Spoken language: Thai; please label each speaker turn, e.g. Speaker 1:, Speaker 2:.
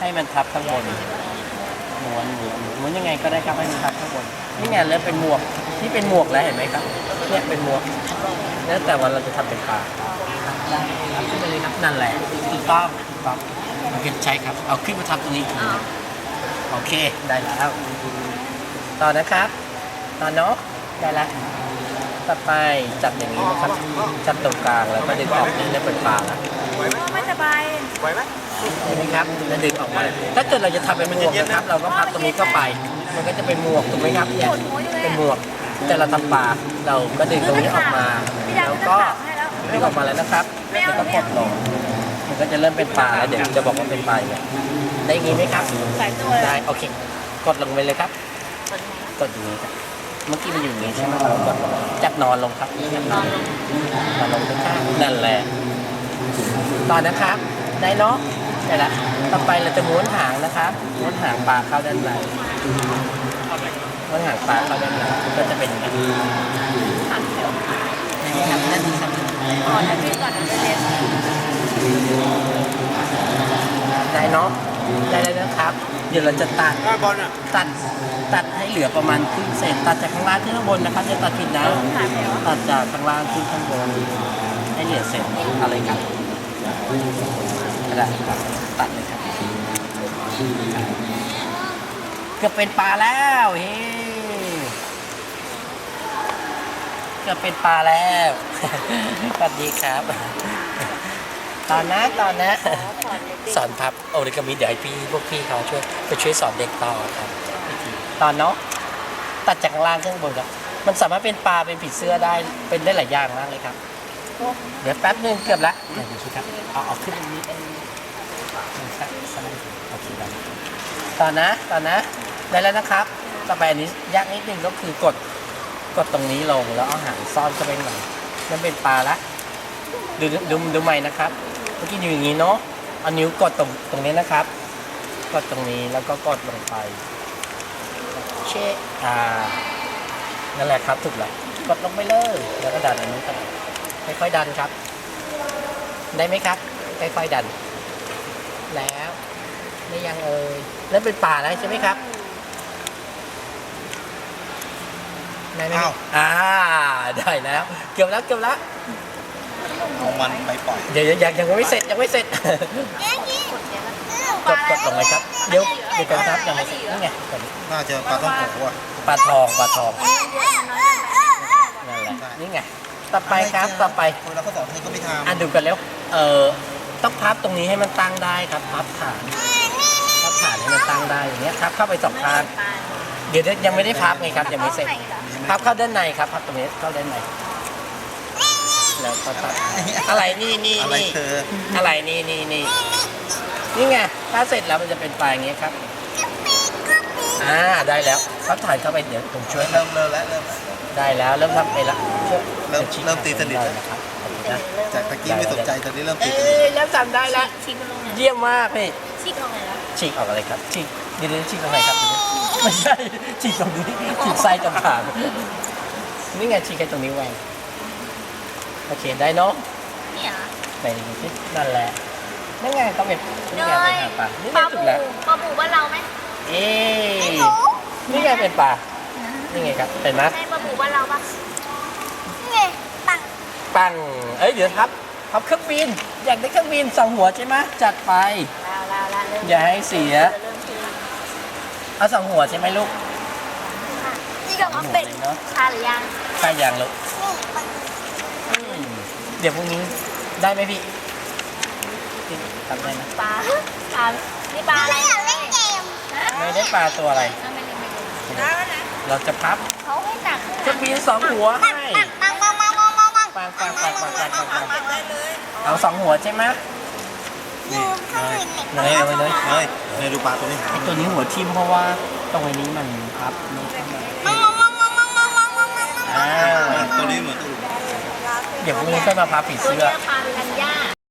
Speaker 1: ให้มันทับข้างบนม้วนม้วนม้วนยังไงก็ได้ครับให้มันทับข้างบนนี่ไงเริ่มเป็นหมวกที่เป็นหมวกแล้วเห็นไหมครับเนี่ยเป็นหมวก แล้วแต่วันเราจะทำเป็นปลาได้เอาขึ้นไปเลยครับนั่นแหละถูกต้องถูกต้องโอเคใช่ครับ เอาขึ้นมาทำตรงนี้
Speaker 2: อ๋อ
Speaker 1: โอเคได้แล้ว ต่อนะครับ ต่อเนาะได้แล้ว ต่อไปจับอย่างนี้นะครับจับตรงกลางแล้วก็ดึงออกนี่แล้วเป็นปลาแล้ว
Speaker 2: ไม่สบาย
Speaker 1: เห็นไหมครับแล้วดึงออกมา ถ้าเกิดเราจะทำเป็นหมวกนะครับ เราก็พับตรงนี้เข้าไป มันก็จะเป็นหมวกถูกไหมครับเนี่ย
Speaker 2: ปวดหัวอยู่เลย
Speaker 1: เป็นหมวกแต่เราทำปลาเราก็ดึงตรงนี้ออกมา
Speaker 2: พี่ดาว
Speaker 1: แล้ว
Speaker 2: จะ
Speaker 1: ก็
Speaker 2: ถามให้แล้ว
Speaker 1: ดึงออกมาแล้วนะครับแล้วก็กดลงมันก็จะเริ่มเป็นปลาแล้วเดี๋ยวจะบอกว่าเป็นปลาอย่างเงี้ยได้อย่างงี้ไหมครับ
Speaker 2: สายตัว
Speaker 1: ได้โอเค กดลงไปเลยครับกดอย่างนี้ครับ เมื่อกี้มันอยู่อย่างนี้ใช่ไหมเรากดจับนอนลงครับจับนอนลงนอนลงข้างนั่นแหละต่อนะครับ ได้เนาะได้ละต่อไปเราจะม้วนหางนะครับม้วนหางปลาเข้าด้านในม้วนหางปลาเข้าด้านในก็จะเป็นอย่างนี้ครับนั่นดีครับ
Speaker 2: ก่อนนะพี่ก่อนนะเรียน
Speaker 1: ได้เนาะได้แล้วนะครับ เดี๋ยวเราจะตัด
Speaker 3: บอลอะ
Speaker 1: ตัดตัดให้เหลือประมาณครึ่งเศษตัดจากข้างล่างขึ้นข้างบนนะครับอย่าตัดผิดนะ
Speaker 2: ถามแล้ว
Speaker 1: ตัดจากข้างล่างขึ้นข้างบนให้เหลือเศษอะไรครับได้ครับตัดเลยครับเกือบเป็นปลาแล้วเฮ้เกือบเป็นปลาแล้วสวัสดีครับ ตอนนะตอนนะ สอนพับโอริกามิเดี๋ยวให้พี่พวกพี่เขาช่วยไปช่วยสอนเด็กต่อครับวิธีตอนเนาะตัดจากข้างล่างขึ้นข้างบนครับ มันสามารถเป็นปลาเป็นผีเสื้อได้เป็นได้หลายอย่างมากเลยครับ เดี๋ยวแป๊บนึงเกือบละไหนดูสิครับเอาเอาขึ้นตรงนี้เองสักสักโอเคได้ตอนนะตอนนะได้แล้วนะครับ ต่อไปอันนี้ยากนิดนึงก็คือกดกดตรงนี้ลงแล้วเอาหางซ่อนเข้าไปหน่อยนั่นเป็นปลาละดูดูดูดูใหม่นะครับเมื่อกี้อยู่อย่างนี้เนาะเอานิ้วกดตรงตรงนี้นะครับ กดตรงนี้แล้วก็กดลงไป เชะอ่านั่นแหละครับถูกแล้วกดลงไปเลยแล้วก็ดันอันนี้ครับค่อยๆดันครับ ได้ไหมครับค่อยๆดัน แล้วได้ยังเอ่ยแล้วเป็นป่าแล้วใช่ไหมครับได้ไหมครับอ่าได้แล้ว เกือบแล้วเกือบแล้ว
Speaker 3: เอามันไปปล่อย
Speaker 1: เดี๋ยวยังยังไม่เสร็จยังไม่เสร็จกดกดลงเลยครับเดี๋ยวเดี๋ยวกันครับยังไม่เสร็จนี่ไงกด
Speaker 3: น่าจะปลาต้องโกะอะ
Speaker 1: ปลาทองปลาทองนั่นแหละนี่ไงต่อไปครับต่อไป
Speaker 3: เวลาเขาสอนเธอก็ไม่ทำ
Speaker 1: อะดูกันแล้วเอ่อต้องพับตรงนี้ให้มันตั้งได้ครับพับฐานพับฐานให้มันตั้งได้อย่างเงี้ยครับเข้าไปสองข้างเดี๋ยวยังไม่ได้พับไงครับยังไม่เสร็จพับเข้าด้านในครับพับตรงนี้เข้าด้านใน แล้วก็พับอะไรนี่นี่
Speaker 3: อะไร
Speaker 1: นี่
Speaker 3: เธอ
Speaker 1: อะไรนี่นี่นี่นี่ไงถ้าเสร็จแล้วมันจะเป็นปลายอย่างเงี้ยครับอ่าได้แล้วพับฐานเข้าไปเดี๋ยวผมช่วย
Speaker 3: เริ่มเริ่มแล้วเริ่ม
Speaker 1: ได้แล้วเริ่มทำไปแล้วช่วย
Speaker 3: เริ่ม
Speaker 1: ดี๋ยวชี้
Speaker 3: เริ่มตีสนิท
Speaker 1: ได้
Speaker 3: แล้ว
Speaker 1: นะครับขอบคุณนะ
Speaker 3: จากตะกี้ไม่สนใจตอนนี้เริ่ม
Speaker 1: เอ้
Speaker 3: ติดสนิท
Speaker 1: ยแล้วทำได้แล้ว
Speaker 2: ชิคมันลงไหน
Speaker 1: เยี่ยมมากพี่
Speaker 2: ชิคลงไหนแล้ว
Speaker 1: ฉีกออกอะไรครับฉีกเดี๋ยวๆฉีกตรงไหนครับเดี๋ยวๆไม่ใช่ฉีกตรงนี้ฉีกไส้ตรงขานี่ไงฉีกแค่ตรงนี้ไว้ โอเคได้เนาะ
Speaker 2: นี่เหรอ
Speaker 1: ไหนดูสินั่นแหละนั่นไงต้องเป็นนี่ไงเป็นหางปลานี่
Speaker 2: ป
Speaker 1: ไง
Speaker 2: ลา
Speaker 1: ถู
Speaker 2: บู
Speaker 1: กแล้ว
Speaker 2: ปลาบูบ้านเราไหม
Speaker 1: เอ๊ะนี่ไงเป็นปลานี่ไงครับเห็นไหม
Speaker 2: ใช่ปลาบูบ้านเราปะ
Speaker 1: ปังเอ้ยเดี๋ยวครับพับเครื่องบินอยากได้เครื่องบินสองหัวใช่ไหมจัดไป
Speaker 2: แล้วแล้วแล้วเริ่ม
Speaker 1: อย่าให้เสีย
Speaker 2: เริ่มชิม
Speaker 1: เอาสองหัวใช่ไหมลูก
Speaker 2: นี่กับอัปเป็ด
Speaker 1: เนาะ
Speaker 2: ชาหรือยัง
Speaker 1: ใช่ยังลูกอืม เดี๋ยวพรุ่งนี้ได้ไหมพี่ทำได้ไหม
Speaker 2: ปลาปลานี่ปลาอะไรอยากเล่นเกม
Speaker 1: ไม่ได้ปลาตัวอะไร
Speaker 2: ไม่เล่นไม่เล่น
Speaker 1: เราจะพับ
Speaker 2: เขาให้ตัก
Speaker 1: เครื่องบินสองหัวให้
Speaker 2: ปังปังปังปังปังปัง
Speaker 1: ปังปังปังปังปังปังปังเอาสองหัวใช่ไหม
Speaker 3: นี่เนย
Speaker 1: เนยเอาไปเลย
Speaker 3: เนยเนยดูปลาตัวนี้
Speaker 1: ไอตัวนี้หัวทิ่มเพราะว่าตรงนี้มันพับนี่เข้ามาอ้าว
Speaker 3: ตัวนี้เหมือนตัว อื่น
Speaker 1: เดี๋ยวพรุ่งนี้ค่อยมาพับผีเสื้อ